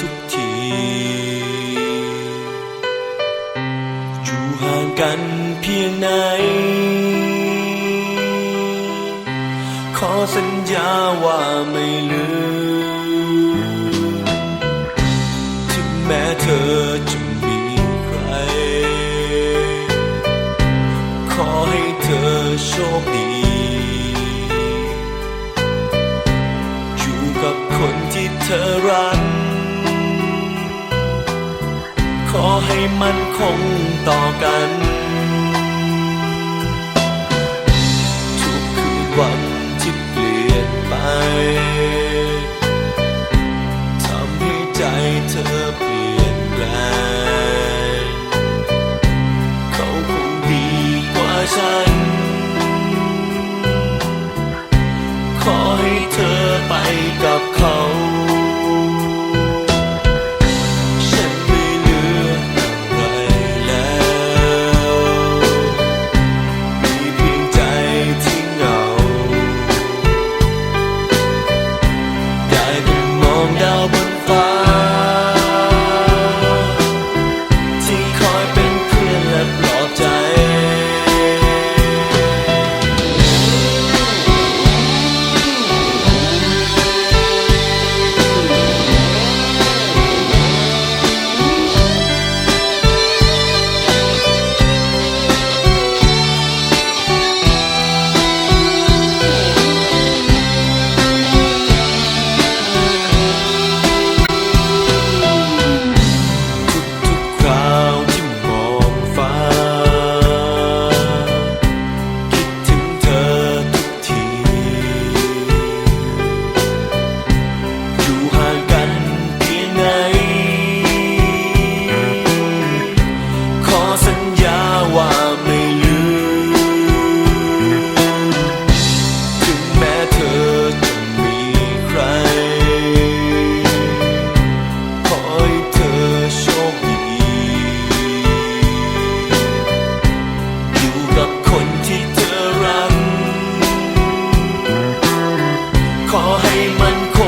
ทุกที อยู่ห่างกันเพียงไหน ขอสัญญาว่าไม่ลืม ถึงแม้เธอจะมีใคร ขอให้เธอโชคดีอยู่กับคนที่เธอรัก ขอให้มันคงต่อกัน ทุกคืนวันที่เปลี่ยนไปทำให้ใจเธอเปลี่ยนแปลงเขาคงดีกว่าฉัน ขอให้มันคง